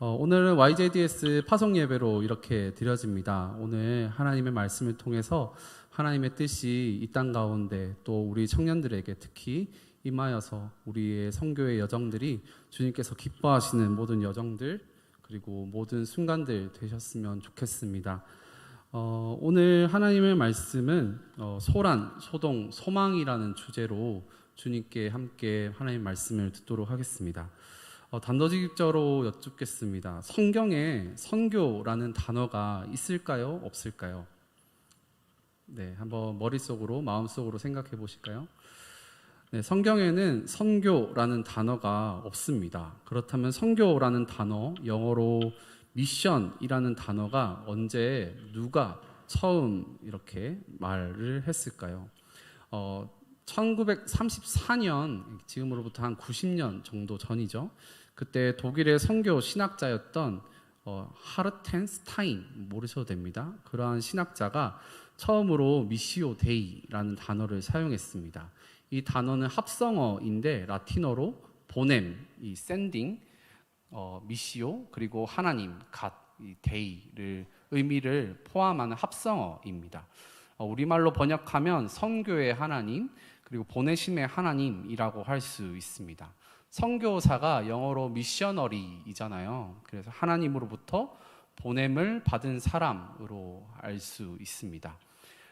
어, 오늘은 YJDS 파송 예배로 이렇게 드려집니다. 오늘 하나님의 말씀을 통해서 하나님의 뜻이 이 땅 가운데 또 우리 청년들에게 특히 임하여서 우리의 성교의 여정들이 주님께서 기뻐하시는 모든 여정들 그리고 모든 순간들 되셨으면 좋겠습니다. 어, 오늘 하나님의 말씀은 어, 소란, 소동, 소망이라는 주제로 주님께 함께 하나님 말씀을 듣도록 하겠습니다. 어, 단도직입적으로 여쭙겠습니다. 성경에 선교라는 단어가 있을까요? 없을까요? 네, 한번 머릿속으로, 마음속으로 생각해 보실까요? 네, 성경에는 선교라는 단어가 없습니다. 그렇다면 선교라는 단어, 영어로 미션이라는 단어가 언제 누가 처음 이렇게 말을 했을까요? 어, 1934년 지금으로부터 한 90년 정도 전이죠. 그때 독일의 선교 신학자였던 어, 하르텐 스타인 모르셔도 됩니다. 그러한 신학자가 처음으로 미시오 데이라는 단어를 사용했습니다. 이 단어는 합성어인데 라틴어로 보냄, 이 샌딩, 어, 미시오 그리고 하나님, 갓, 이 데이를 의미를 포함하는 합성어입니다. 어, 우리말로 번역하면 선교의 하나님 그리고 보내심의 하나님이라고 할 수 있습니다. 선교사가 영어로 미셔너리이잖아요. 그래서 하나님으로부터 보냄을 받은 사람으로 알 수 있습니다.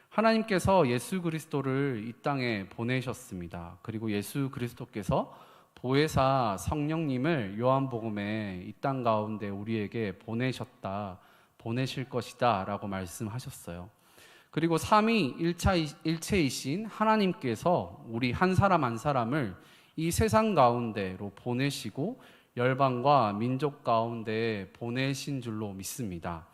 하나님께서 예수 그리스도를 이 땅에 보내셨습니다. 그리고 예수 그리스도께서 보혜사 성령님을 요한복음에 이 땅 가운데 우리에게 보내셨다, 보내실 것이다 라고 말씀하셨어요. 그리고 삼위 일체이신 하나님께서 우리 한 사람 한 사람을 이 세상 가운데로 보내시고 열방과 민족 가운데 보내신 줄로 믿습니다.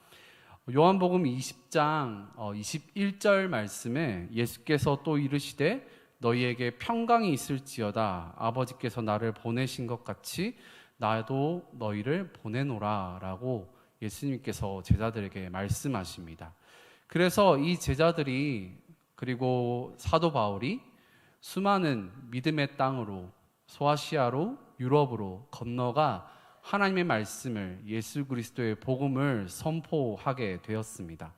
요한복음 20장 21절 어, 말씀에 예수께서 또 이르시되 너희에게 평강이 있을지어다 아버지께서 나를 보내신 것 같이 나도 너희를 보내노라라고 예수님께서 제자들에게 말씀하십니다. 그래서 이 제자들이 그리고 사도 바울이 수많은 믿음의 땅으로 소아시아로 유럽으로 건너가 하나님의 말씀을 예수 그리스도의 복음을 선포하게 되었습니다.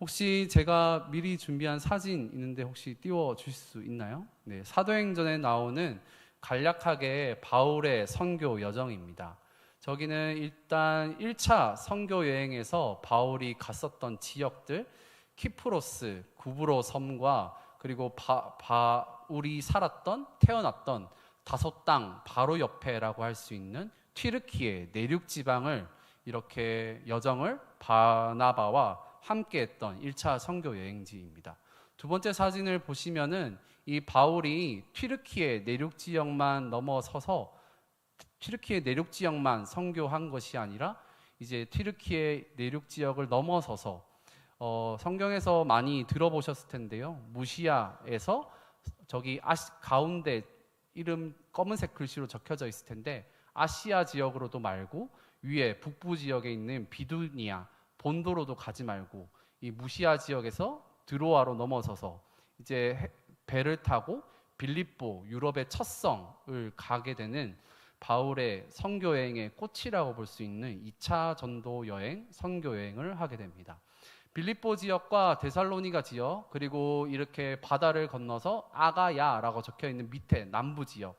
혹시 제가 미리 준비한 사진 있는데 혹시 띄워 주실 수 있나요? 네, 사도행전에 나오는 간략하게 바울의 선교 여정입니다. 저기는 일단 1차 선교 여행에서 바울이 갔었던 지역들 키프로스, 구브로 섬과 그리고 바, 바 울이 살았던 태어났던 다섯 땅 바로 옆에라고 할 수 있는 튀르키의 내륙 지방을 이렇게 여정을 바나바와 함께 했던 1차 선교 여행지입니다. 두 번째 사진을 보시면은 이 바울이 튀르키의 내륙 지역만 넘어서서 튀르키의 내륙 지역만 선교한 것이 아니라 이제 튀르키의 내륙 지역을 넘어서서 어, 성경에서 많이 들어보셨을 텐데요. 무시아에서 저기 아시, 가운데 이름 검은색 글씨로 적혀져 있을 텐데 아시아 지역으로도 말고 위에 북부 지역에 있는 비두니아 본도로도 가지 말고 이 무시아 지역에서 드로아로 넘어서서 이제 배를 타고 빌립보 유럽의 첫 성을 가게 되는 바울의 선교 여행의 꽃이라고 볼 수 있는 2차 전도 여행, 선교 여행을 하게 됩니다. 빌립보 지역과 데살로니가 지역 그리고 이렇게 바다를 건너서 아가야라고 적혀 있는 밑에 남부 지역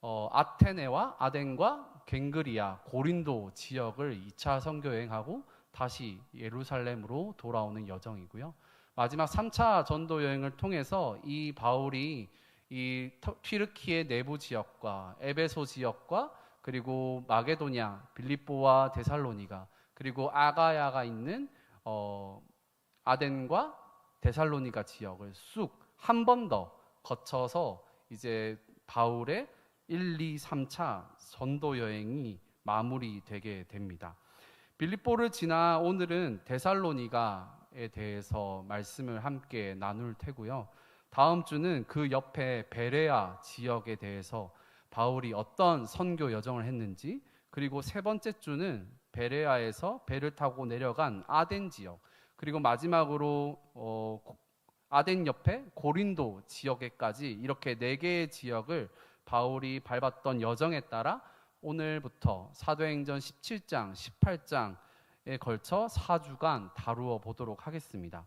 어, 아테네와 아덴과 갱그리아 고린도 지역을 2차 선교 여행하고 다시 예루살렘으로 돌아오는 여정이고요. 마지막 3차 전도 여행을 통해서 이 바울이 이 튀르키의 내부 지역과 에베소 지역과 그리고 마게도냐, 빌립보와 데살로니가 그리고 아가야가 있는 어, 아덴과 데살로니가 지역을 쑥 한 번 더 거쳐서 이제 바울의 1, 2, 3차 전도 여행이 마무리되게 됩니다. 빌립보를 지나 오늘은 데살로니가에 대해서 말씀을 함께 나눌 테고요. 다음 주는 그 옆에 베레아 지역에 대해서 바울이 어떤 선교 여정을 했는지 그리고 세 번째 주는 베레아에서 배를 타고 내려간 아덴 지역 그리고 마지막으로 어, 아덴 옆에 고린도 지역에까지 이렇게 네 개의 지역을 바울이 밟았던 여정에 따라 오늘부터 사도행전 17장, 18장에 걸쳐 4주간 다루어 보도록 하겠습니다.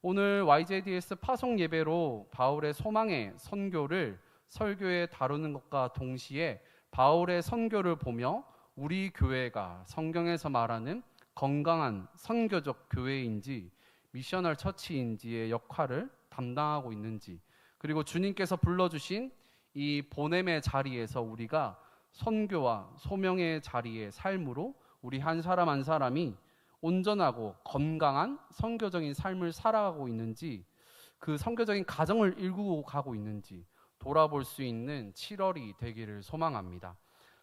오늘 YJDS 파송 예배로 바울의 소망의 선교를 설교에 다루는 것과 동시에 바울의 선교를 보며 우리 교회가 성경에서 말하는 건강한 선교적 교회인지 미셔널 처치인지의 역할을 담당하고 있는지 그리고 주님께서 불러주신 이 보냄의 자리에서 우리가 선교와 소명의 자리의 삶으로 우리 한 사람 한 사람이 온전하고 건강한 선교적인 삶을 살아가고 있는지 그 선교적인 가정을 일구고 가고 있는지 돌아볼 수 있는 7월이 되기를 소망합니다.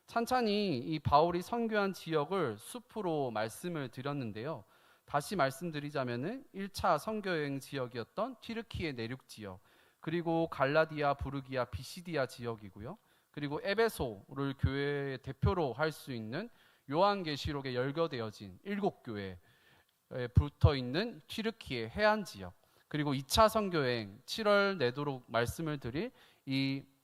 찬찬히 이 바울이 선교한 지역을 숲으로 말씀을 드렸는데요. 다시 말씀드리자면은 1차 선교 여행 지역이었던 튀르키의 내륙 지역, 그리고 갈라디아, 부르기아, 비시디아 지역이고요. 그리고 에베소를 교회의 대표로 할 수 있는 요한계시록에 열거되어진 일곱 교회에 붙어 있는 튀르키의 해안 지역, 그리고 2차 선교 여행 7월 내도록 말씀을 드릴 이 어,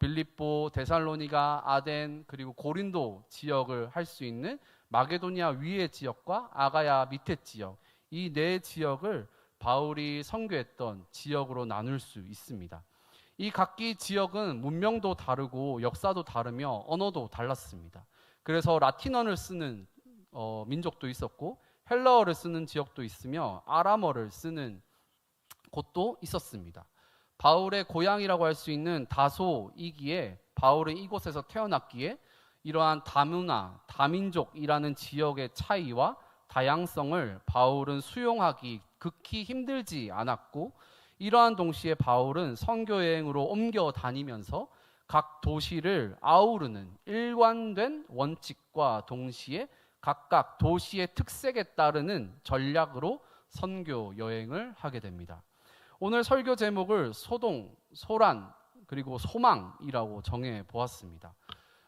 빌립보, 데살로니가, 아덴 그리고 고린도 지역을 할 수 있는 마게도니아 위의 지역과 아가야 밑의 지역 이 네 지역을 바울이 선교했던 지역으로 나눌 수 있습니다. 이 각기 지역은 문명도 다르고 역사도 다르며 언어도 달랐습니다. 그래서 라틴어를 쓰는 어, 민족도 있었고 헬라어를 쓰는 지역도 있으며 아람어를 쓰는 곳도 있었습니다. 바울의 고향이라고 할 수 있는 다소이기에 바울은 이곳에서 태어났기에 이러한 다문화, 다민족이라는 지역의 차이와 다양성을 바울은 수용하기 극히 힘들지 않았고 이러한 동시에 바울은 선교 여행으로 옮겨 다니면서 각 도시를 아우르는 일관된 원칙과 동시에 각각 도시의 특색에 따르는 전략으로 선교 여행을 하게 됩니다. 오늘 설교 제목을 소동, 소란, 그리고 소망이라고 정해 보았습니다.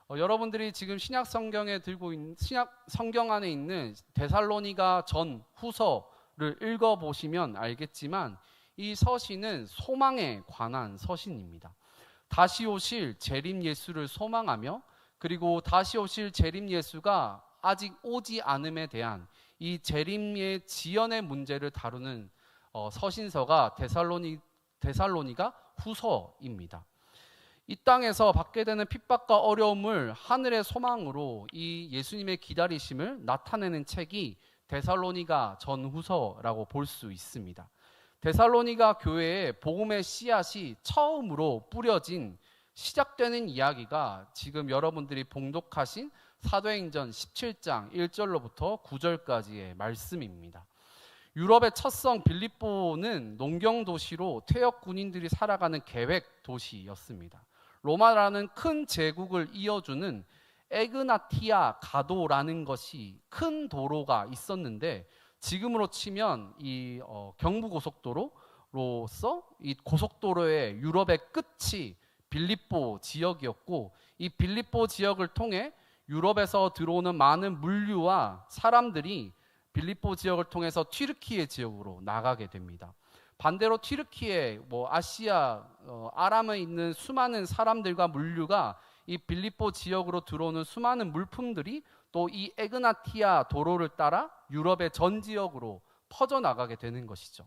어, 여러분들이 지금 신약 성경에 들고 있는 신약 성경 안에 있는 데살로니가 전 후서를 읽어 보시면 알겠지만 이 서신은 소망에 관한 서신입니다. 다시 오실 재림 예수를 소망하며 그리고 다시 오실 재림 예수가 아직 오지 않음에 대한 이 재림의 지연의 문제를 다루는 어, 서신서가 데살로니 데살로니가 후서입니다. 이 땅에서 받게 되는 핍박과 어려움을 하늘의 소망으로 이 예수님의 기다리심을 나타내는 책이 데살로니가 전후서라고 볼 수 있습니다. 데살로니가 교회에 복음의 씨앗이 처음으로 뿌려진 시작되는 이야기가 지금 여러분들이 봉독하신 사도행전 17장 1절로부터 9절까지의 말씀입니다. 유럽의 첫성 빌립보는 농경 도시로 퇴역 군인들이 살아가는 계획 도시였습니다. 로마라는 큰 제국을 이어주는 에그나티아 가도라는 것이 큰 도로가 있었는데 지금으로 치면 이 어, 경부 고속도로로서 이 고속도로의 유럽의 끝이 빌립보 지역이었고 이 빌립보 지역을 통해 유럽에서 들어오는 많은 물류와 사람들이 빌립보 지역을 통해서 튀르키예 지역으로 나가게 됩니다. 반대로 튀르키예, 뭐 아시아, 어, 아람에 있는 수많은 사람들과 물류가 이 빌립보 지역으로 들어오는 수많은 물품들이 또 이 에그나티아 도로를 따라 유럽의 전 지역으로 퍼져 나가게 되는 것이죠.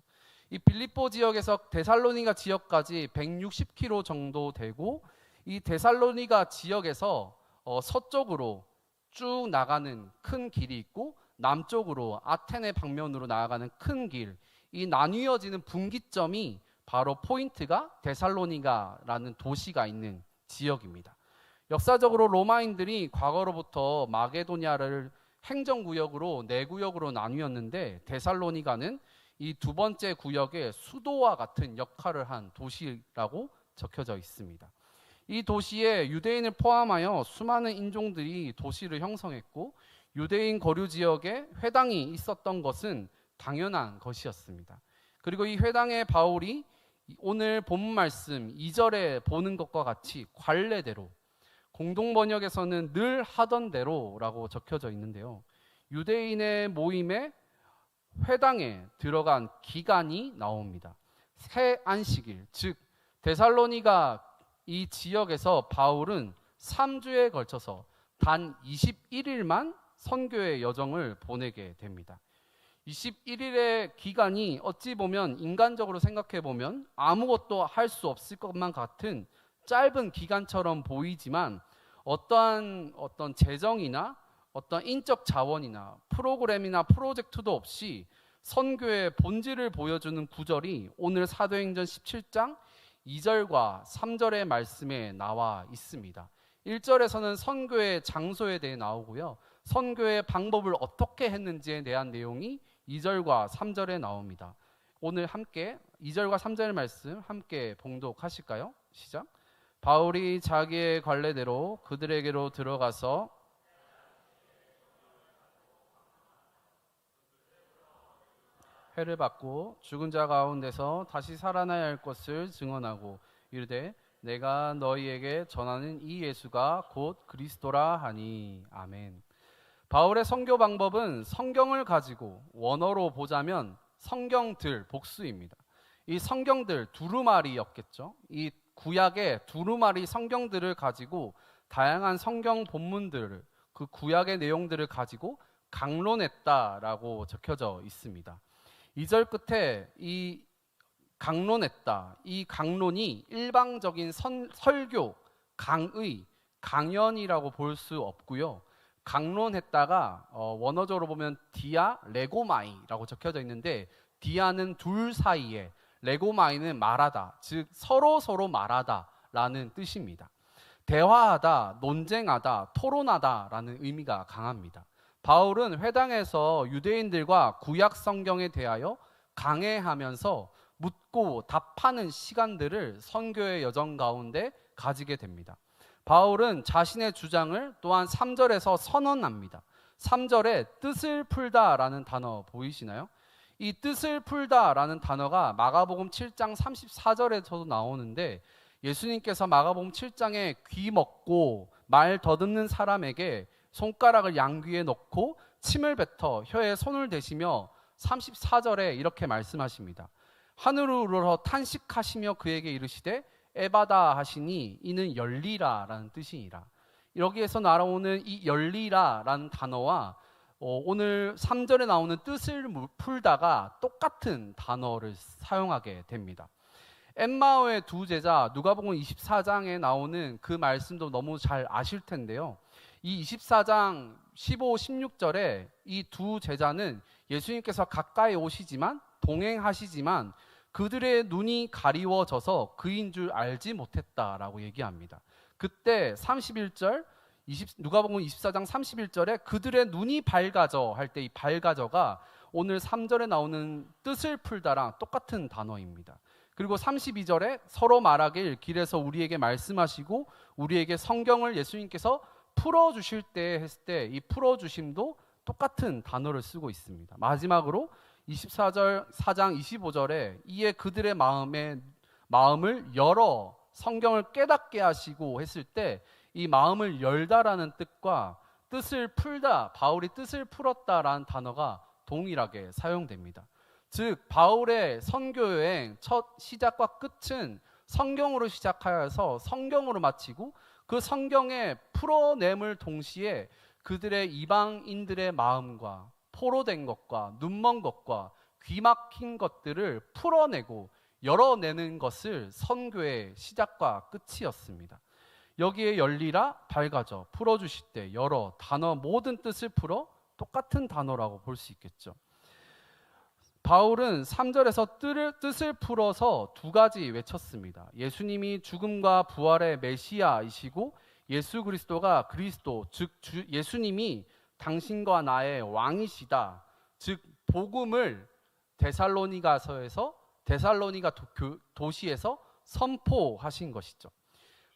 이 빌립보 지역에서 데살로니가 지역까지 160km 정도 되고 이 데살로니가 지역에서 어, 서쪽으로 쭉 나가는 큰 길이 있고 남쪽으로 아테네 방면으로 나아가는 큰 길, 이 나뉘어지는 분기점이 바로 포인트가 데살로니가라는 도시가 있는 지역입니다. 역사적으로 로마인들이 과거로부터 마게도니아를 행정구역으로 네 구역으로 나뉘었는데 데살로니가는 이 두 번째 구역의 수도와 같은 역할을 한 도시라고 적혀져 있습니다. 이 도시에 유대인을 포함하여 수많은 인종들이 도시를 형성했고 유대인 거류 지역에 회당이 있었던 것은 당연한 것이었습니다. 그리고 이 회당에 바울이 오늘 본 말씀 2절에 보는 것과 같이 관례대로 공동 번역에서는 늘 하던 대로라고 적혀져 있는데요. 유대인의 모임에 회당에 들어간 기간이 나옵니다. 새 안식일, 즉 데살로니가 이 지역에서 바울은 3주에 걸쳐서 단 21일만 선교의 여정을 보내게 됩니다. 21일의 기간이 어찌 보면 인간적으로 생각해 보면 아무것도 할 수 없을 것만 같은 짧은 기간처럼 보이지만 어떠한 어떤 재정이나 어떤 인적 자원이나 프로그램이나 프로젝트도 없이 선교의 본질을 보여주는 구절이 오늘 사도행전 17장 2절과 3절의 말씀에 나와 있습니다. 1절에서는 선교의 장소에 대해 나오고요. 선교의 방법을 어떻게 했는지에 대한 내용이 2절과 3절에 나옵니다. 오늘 함께 2절과 3절 말씀 함께 봉독하실까요? 시작. 바울이 자기의 관례대로 그들에게로 들어가서 회를 받고 죽은 자 가운데서 다시 살아나야 할 것을 증언하고 이르되 내가 너희에게 전하는 이 예수가 곧 그리스도라 하니 아멘. 바울의 선교 방법은 성경을 가지고 원어로 보자면 성경들 복수입니다. 이 성경들 두루마리였겠죠. 이 구약의 두루마리 성경들을 가지고 다양한 성경 본문들을 그 구약의 내용들을 가지고 강론했다라고 적혀져 있습니다. 2절 끝에 이 강론했다. 이 강론이 일방적인 선, 설교, 강의, 강연이라고 볼 수 없고요. 강론했다가 어, 원어적으로 보면 디아 레고마이라고 적혀져 있는데 디아는 둘 사이에 레고마이는 말하다, 즉 서로 서로 말하다라는 뜻입니다. 대화하다, 논쟁하다, 토론하다라는 의미가 강합니다. 바울은 회당에서 유대인들과 구약 성경에 대하여 강해하면서 묻고 답하는 시간들을 선교의 여정 가운데 가지게 됩니다. 바울은 자신의 주장을 또한 3절에서 선언합니다. 3절에 뜻을 풀다라는 단어 보이시나요? 이 뜻을 풀다라는 단어가 마가복음 7장 34절에서도 나오는데 예수님께서 마가복음 7장에 귀 먹고 말 더듬는 사람에게 손가락을 양귀에 넣고 침을 뱉어 혀에 손을 대시며 34절에 이렇게 말씀하십니다. 하늘으로 탄식하시며 그에게 이르시되 에바다 하시니 이는 열리라라는 뜻이니라. 여기에서 날아오는 이 열리라라는 단어와 어, 오늘 3절에 나오는 뜻을 풀다가 똑같은 단어를 사용하게 됩니다. 엠마오의 두 제자 누가복음 24장에 나오는 그 말씀도 너무 잘 아실 텐데요. 이 24장 15, 16절에 이 두 제자는 예수님께서 가까이 오시지만 동행하시지만 그들의 눈이 가리워져서 그인 줄 알지 못했다라고 얘기합니다. 그때 31절 20, 누가복음 24장 31절에 그들의 눈이 밝아져 할 때 이 밝아져가 오늘 3절에 나오는 뜻을 풀다랑 똑같은 단어입니다. 그리고 32절에 서로 말하길 길에서 우리에게 말씀하시고 우리에게 성경을 예수님께서 풀어 주실 때 했을 때 이 풀어 주심도 똑같은 단어를 쓰고 있습니다. 마지막으로 24절 4장 25절에 이에 그들의 마음에 마음을 열어 성경을 깨닫게 하시고 했을 때 이 마음을 열다라는 뜻과 뜻을 풀다 바울이 뜻을 풀었다라는 단어가 동일하게 사용됩니다. 즉 바울의 선교 여행 첫 시작과 끝은 성경으로 시작하여서 성경으로 마치고 그 성경의 풀어냄을 동시에 그들의 이방인들의 마음과 포로된 것과 눈먼 것과 귀 막힌 것들을 풀어내고 열어내는 것을 선교의 시작과 끝이었습니다. 여기에 열리라 밝아져 풀어주실 때 열어 단어 모든 뜻을 풀어 똑같은 단어라고 볼 수 있겠죠. 바울은 3절에서 뜻을, 뜻을 풀어서 두 가지 외쳤습니다. 예수님이 죽음과 부활의 메시아이시고 예수 그리스도가 그리스도 즉 주, 예수님이 당신과 나의 왕이시다. 즉 복음을 데살로니가서에서 데살로니가 도, 도시에서 선포하신 것이죠.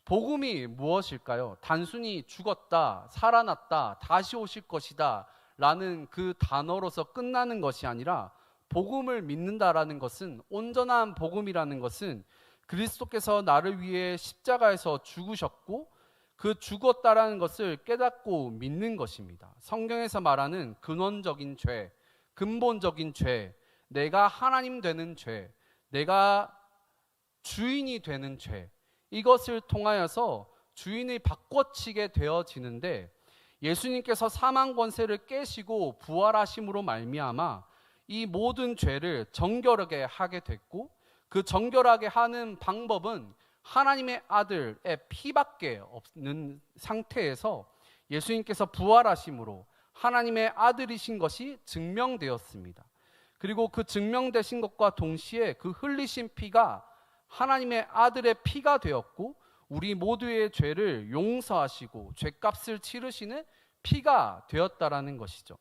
복음이 무엇일까요? 단순히 죽었다, 살아났다, 다시 오실 것이다 라는 그 단어로서 끝나는 것이 아니라 복음을 믿는다라는 것은 온전한 복음이라는 것은 그리스도께서 나를 위해 십자가에서 죽으셨고 그 죽었다라는 것을 깨닫고 믿는 것입니다. 성경에서 말하는 근원적인 죄, 근본적인 죄, 내가 하나님 되는 죄, 내가 주인이 되는 죄, 이것을 통하여서 주인이 바꿔치게 되어지는데 예수님께서 사망 권세를 깨시고 부활하심으로 말미암아 이 모든 죄를 정결하게 하게 됐고 그 정결하게 하는 방법은 하나님의 아들의 피밖에 없는 상태에서 예수님께서 부활하심으로 하나님의 아들이신 것이 증명되었습니다. 그리고 그 증명되신 것과 동시에 그 흘리신 피가 하나님의 아들의 피가 되었고 우리 모두의 죄를 용서하시고 죄값을 치르시는 피가 되었다라는 것이죠.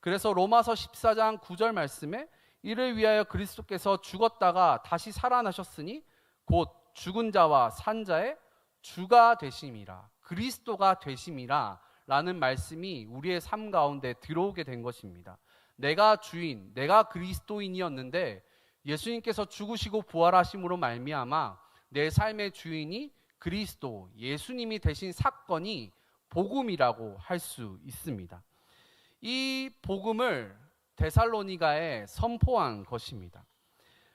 그래서 로마서 14장 9절 말씀에 이를 위하여 그리스도께서 죽었다가 다시 살아나셨으니 곧 죽은 자와 산 자의 주가 되심이라 그리스도가 되심이라 라는 말씀이 우리의 삶 가운데 들어오게 된 것입니다. 내가 주인, 내가 그리스도인이었는데 예수님께서 죽으시고 부활하심으로 말미암아 내 삶의 주인이 그리스도 예수님이 되신 사건이 복음이라고 할 수 있습니다. 이 복음을 데살로니가에 선포한 것입니다.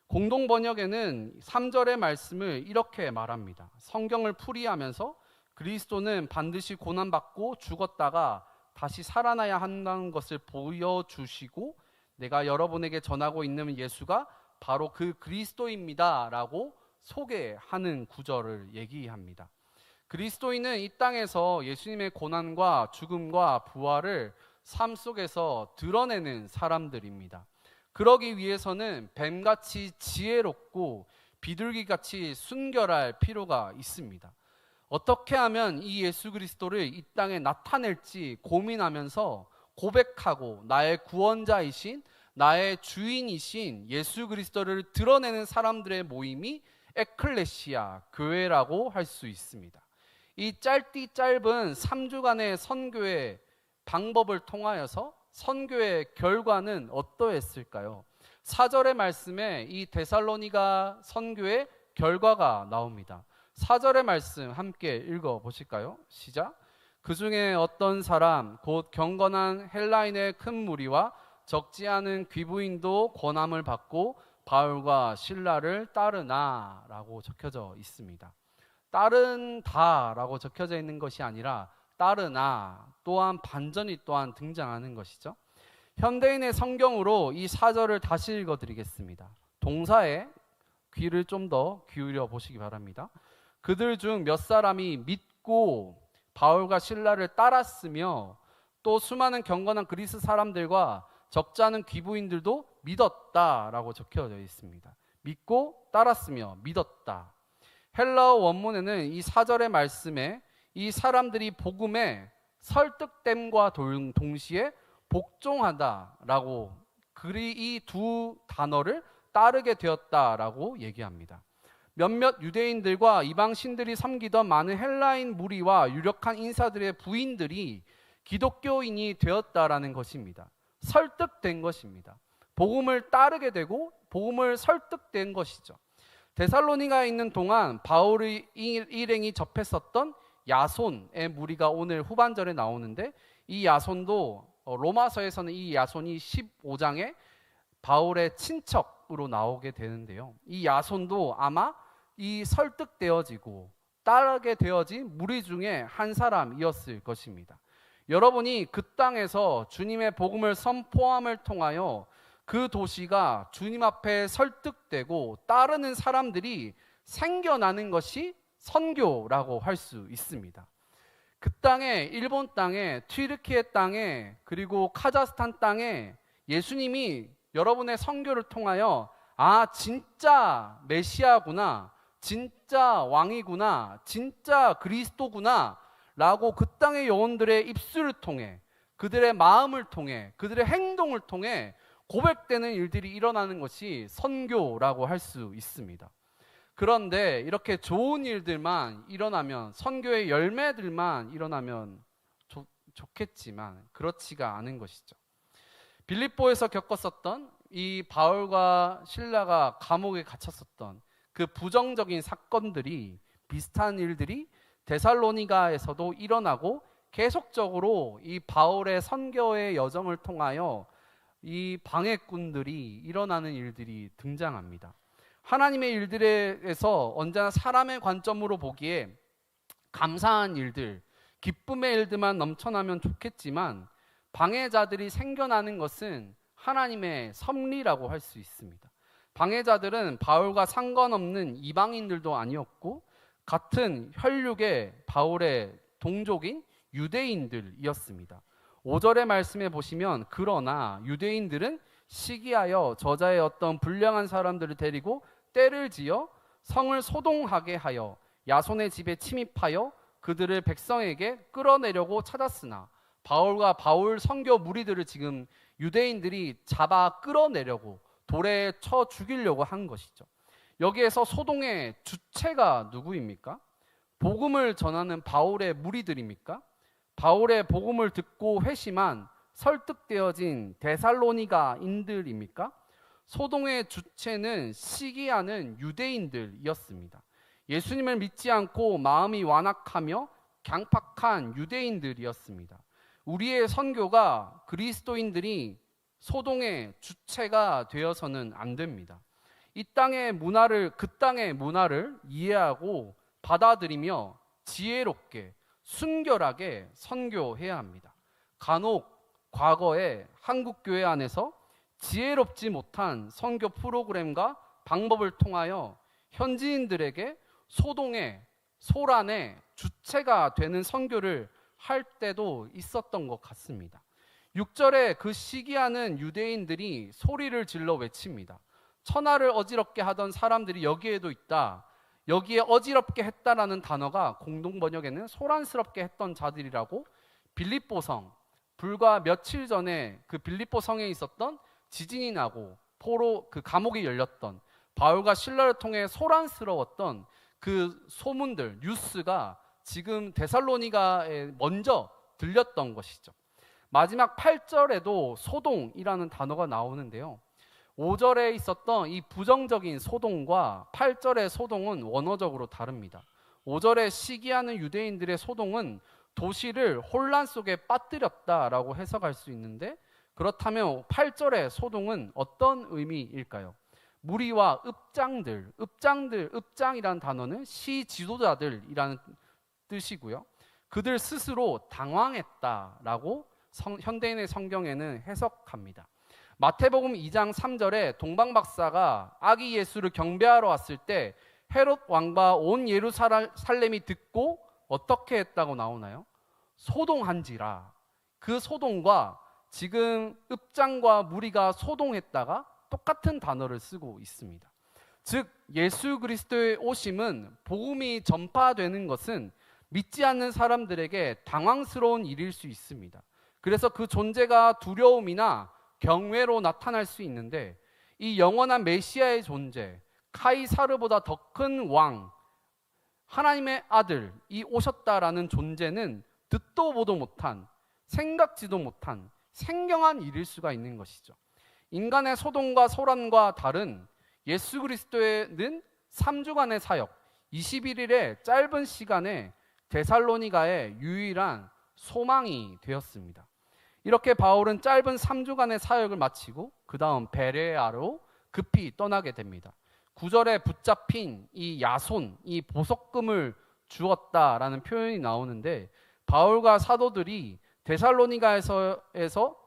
공동 번역에는 3절의 말씀을 이렇게 말합니다. 성경을 풀이하면서 그리스도는 반드시 고난받고 죽었다가 다시 살아나야 한다는 것을 보여주시고 내가 여러분에게 전하고 있는 예수가 바로 그 그리스도입니다 라고 소개하는 구절을 얘기합니다. 그리스도인은 이 땅에서 예수님의 고난과 죽음과 부활을 삶 속에서 드러내는 사람들입니다. 그러기 위해서는 뱀같이 지혜롭고 비둘기같이 순결할 필요가 있습니다. 어떻게 하면 이 예수 그리스도를 이 땅에 나타낼지 고민하면서 고백하고 나의 구원자이신 나의 주인이신 예수 그리스도를 드러내는 사람들의 모임이 에클레시아 교회라고 할 수 있습니다. 이 짧디 짧은 3주간의 선교의 방법을 통하여서 선교의 결과는 어떠했을까요? 4절의 말씀에 이 데살로니가 선교의 결과가 나옵니다. 4절의 말씀 함께 읽어 보실까요? 시작. 그 중에 어떤 사람 곧 경건한 헬라인의 큰 무리와 적지 않은 귀부인도 권함을 받고 바울과 신라를 따르나라고 적혀져 있습니다. 따른다라고 적혀져 있는 것이 아니라 따르나 또한 반전이 또한 등장하는 것이죠. 현대인의 성경으로 이 사절을 다시 읽어 드리겠습니다. 동사에 귀를 좀 더 기울여 보시기 바랍니다. 그들 중 몇 사람이 믿고 바울과 신라를 따랐으며 또 수많은 경건한 그리스 사람들과 적지 않은 귀부인들도 믿었다라고 적혀져 있습니다. 믿고 따랐으며 믿었다. 헬라어 원문에는 이 사절의 말씀에 이 사람들이 복음에 설득됨과 동시에 복종하다라고 그리 이 두 단어를 따르게 되었다라고 얘기합니다. 몇몇 유대인들과 이방 신들이 섬기던 많은 헬라인 무리와 유력한 인사들의 부인들이 기독교인이 되었다라는 것입니다. 설득된 것입니다. 복음을 따르게 되고 복음을 설득된 것이죠. 데살로니가에 있는 동안 바울의 일행이 접했었던 야손의 무리가 오늘 후반절에 나오는데 이 야손도 어, 로마서에서는 이 야손이 15장에 바울의 친척으로 나오게 되는데요. 이 야손도 아마 이 설득되어지고 따르게 되어진 무리 중에 한 사람이었을 것입니다. 여러분이 그 땅에서 주님의 복음을 선포함을 통하여 그 도시가 주님 앞에 설득되고 따르는 사람들이 생겨나는 것이 선교라고 할 수 있습니다. 그 땅에 일본 땅에 튀르키예 땅에 그리고 카자흐스탄 땅에 예수님이 여러분의 선교를 통하여 아 진짜 메시아구나 진짜 왕이구나, 진짜 그리스도구나, 라고 그 땅의 영혼들의 입술을 통해, 그들의 마음을 통해, 그들의 행동을 통해 고백되는 일들이 일어나는 것이 선교라고 할 수 있습니다. 그런데 이렇게 좋은 일들만 일어나면, 선교의 열매들만 일어나면 좋, 좋겠지만, 그렇지가 않은 것이죠. 빌립보에서 겪었었던 이 바울과 신라가 감옥에 갇혔었던 그 부정적인 사건들이 비슷한 일들이 데살로니가에서도 일어나고 계속적으로 이 바울의 선교의 여정을 통하여 이 방해꾼들이 일어나는 일들이 등장합니다. 하나님의 일들에서 언제나 사람의 관점으로 보기에 감사한 일들, 기쁨의 일들만 넘쳐나면 좋겠지만 방해자들이 생겨나는 것은 하나님의 섭리라고 할 수 있습니다. 방해자들은 바울과 상관없는 이방인들도 아니었고 같은 혈육의 바울의 동족인 유대인들이었습니다. 5절의 말씀에 보시면 그러나 유대인들은 시기하여 저자의 어떤 불량한 사람들을 데리고 때를 지어 성을 소동하게 하여 야손의 집에 침입하여 그들을 백성에게 끌어내려고 찾았으나 바울과 바울 선교 무리들을 지금 유대인들이 잡아 끌어내려고 돌에 쳐 죽이려고 한 것이죠. 여기에서 소동의 주체가 누구입니까? 복음을 전하는 바울의 무리들입니까? 바울의 복음을 듣고 회심한 설득되어진 데살로니가인들입니까? 소동의 주체는 시기하는 유대인들이었습니다. 예수님을 믿지 않고 마음이 완악하며 강팍한 유대인들이었습니다. 우리의 선교가 그리스도인들이 소동의 주체가 되어서는 안 됩니다. 이 땅의 문화를 그 땅의 문화를 이해하고 받아들이며 지혜롭게 순결하게 선교해야 합니다. 간혹 과거에 한국 교회 안에서 지혜롭지 못한 선교 프로그램과 방법을 통하여 현지인들에게 소동의 소란의 주체가 되는 선교를 할 때도 있었던 것 같습니다. 6절에 그 시기하는 유대인들이 소리를 질러 외칩니다. 천하를 어지럽게 하던 사람들이 여기에도 있다. 여기에 어지럽게 했다라는 단어가 공동 번역에는 소란스럽게 했던 자들이라고 빌립보성 불과 며칠 전에 그 빌립보 성에 있었던 지진이 나고 포로 그 감옥이 열렸던 바울과 신라를 통해 소란스러웠던 그 소문들 뉴스가 지금 데살로니가에 먼저 들렸던 것이죠. 마지막 8절에도 소동이라는 단어가 나오는데요. 5절에 있었던 이 부정적인 소동과 8절의 소동은 원어적으로 다릅니다. 5절에 시기하는 유대인들의 소동은 도시를 혼란 속에 빠뜨렸다라고 해석할 수 있는데 그렇다면 8절의 소동은 어떤 의미일까요? 무리와 읍장들, 읍장들, 읍장이라는 단어는 시 지도자들이라는 뜻이고요. 그들 스스로 당황했다라고 성, 현대인의 성경에는 해석합니다. 마태복음 2장 3절에 동방 박사가 아기 예수를 경배하러 왔을 때 헤롯 왕과 온 예루살렘이 듣고 어떻게 했다고 나오나요? 소동한지라. 그 소동과 지금 읍장과 무리가 소동했다가 똑같은 단어를 쓰고 있습니다. 즉 예수 그리스도의 오심은 복음이 전파되는 것은 믿지 않는 사람들에게 당황스러운 일일 수 있습니다. 그래서 그 존재가 두려움이나 경외로 나타날 수 있는데 이 영원한 메시아의 존재, 카이사르보다 더 큰 왕, 하나님의 아들 이 오셨다라는 존재는 듣도 보도 못한, 생각지도 못한 생경한 일일 수가 있는 것이죠. 인간의 소동과 소란과 다른 예수 그리스도는 3주간의 사역, 21일의 짧은 시간에 데살로니가의 유일한 소망이 되었습니다. 이렇게 바울은 짧은 3주간의 사역을 마치고 그 다음 베레아로 급히 떠나게 됩니다. 구절에 붙잡힌 이 야손, 이 보석금을 주었다라는 표현이 나오는데 바울과 사도들이 데살로니가에서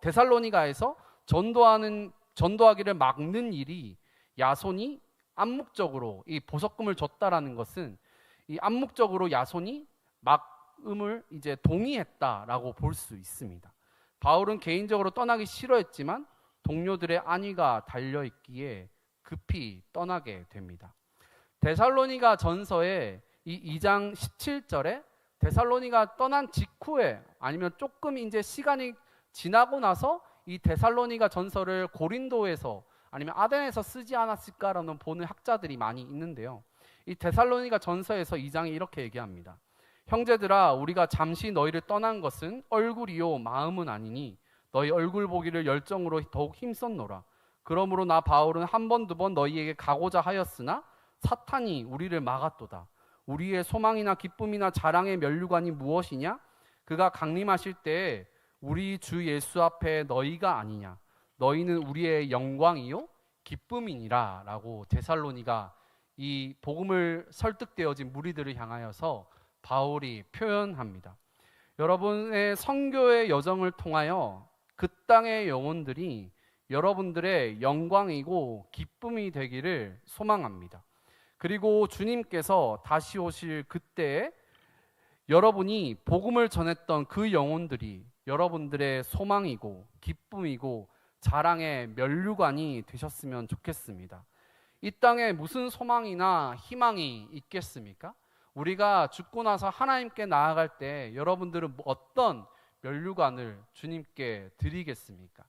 데살로니가에서 전도하는 전도하기를 막는 일이 야손이 암묵적으로 이 보석금을 줬다라는 것은 이 암묵적으로 야손이 막음을 이제 동의했다라고 볼 수 있습니다. 바울은 개인적으로 떠나기 싫어했지만 동료들의 안위가 달려 있기에 급히 떠나게 됩니다. 데살로니가 전서의 이 2장 17절에 데살로니가 떠난 직후에 아니면 조금 이제 시간이 지나고 나서 이 데살로니가 전서를 고린도에서 아니면 아덴에서 쓰지 않았을까라는 보는 학자들이 많이 있는데요. 이 데살로니가 전서에서 2장이 이렇게 얘기합니다. 형제들아 우리가 잠시 너희를 떠난 것은 얼굴이요 마음은 아니니 너희 얼굴 보기를 열정으로 더욱 힘썼노라. 그러므로 나 바울은 한 번 두 번 너희에게 가고자 하였으나 사탄이 우리를 막았도다. 우리의 소망이나 기쁨이나 자랑의 면류관이 무엇이냐? 그가 강림하실 때에 우리 주 예수 앞에 너희가 아니냐? 너희는 우리의 영광이요 기쁨이니라라고 데살로니가 이 복음을 설득되어진 무리들을 향하여서 바울이 표현합니다. 여러분의 선교의 여정을 통하여 그 땅의 영혼들이 여러분들의 영광이고 기쁨이 되기를 소망합니다. 그리고 주님께서 다시 오실 그때에 여러분이 복음을 전했던 그 영혼들이 여러분들의 소망이고 기쁨이고 자랑의 면류관이 되셨으면 좋겠습니다. 이 땅에 무슨 소망이나 희망이 있겠습니까? 우리가 죽고 나서 하나님께 나아갈 때 여러분들은 어떤 면류관을 주님께 드리겠습니까?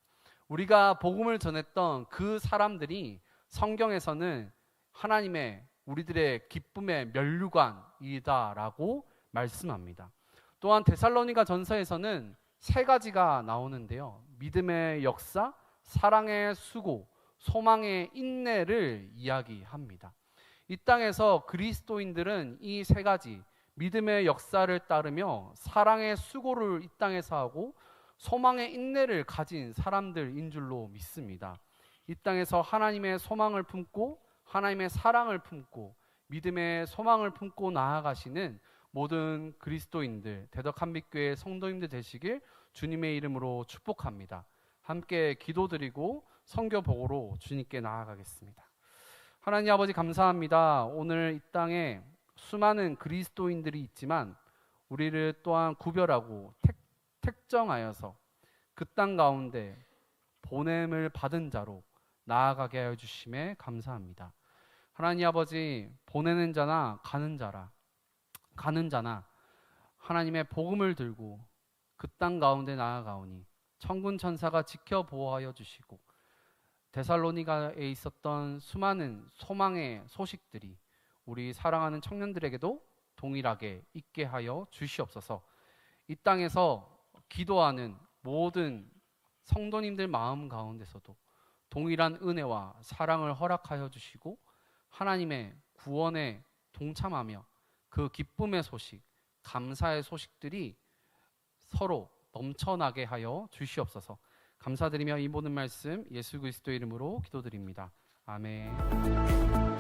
우리가 복음을 전했던 그 사람들이 성경에서는 하나님의 우리들의 기쁨의 면류관이다라고 말씀합니다. 또한 데살로니가 전서에서는 세 가지가 나오는데요. 믿음의 역사, 사랑의 수고, 소망의 인내를 이야기합니다. 이 땅에서 그리스도인들은 이 세 가지 믿음의 역사를 따르며 사랑의 수고를 이 땅에서 하고 소망의 인내를 가진 사람들인 줄로 믿습니다. 이 땅에서 하나님의 소망을 품고 하나님의 사랑을 품고 믿음의 소망을 품고 나아가시는 모든 그리스도인들 대덕 한빛교회 성도님들 되시길 주님의 이름으로 축복합니다. 함께 기도드리고 성교 보고로 주님께 나아가겠습니다. 하나님 아버지 감사합니다. 오늘 이 땅에 수많은 그리스도인들이 있지만 우리를 또한 구별하고 택, 택정하여서 그 땅 가운데 보냄을 받은 자로 나아가게 하여 주심에 감사합니다. 하나님 아버지 보내는 자나 가는 자라 가는 자나 하나님의 복음을 들고 그 땅 가운데 나아가오니 천군 천사가 지켜 보호하여 주시고 데살로니가에 있었던 수많은 소망의 소식들이 우리 사랑하는 청년들에게도 동일하게 있게 하여 주시옵소서. 이 땅에서 기도하는 모든 성도님들 마음 가운데서도 동일한 은혜와 사랑을 허락하여 주시고 하나님의 구원에 동참하며 그 기쁨의 소식, 감사의 소식들이 서로 넘쳐나게 하여 주시옵소서. 감사드리며 이 모든 말씀 예수 그리스도 이름으로 기도드립니다. 아멘.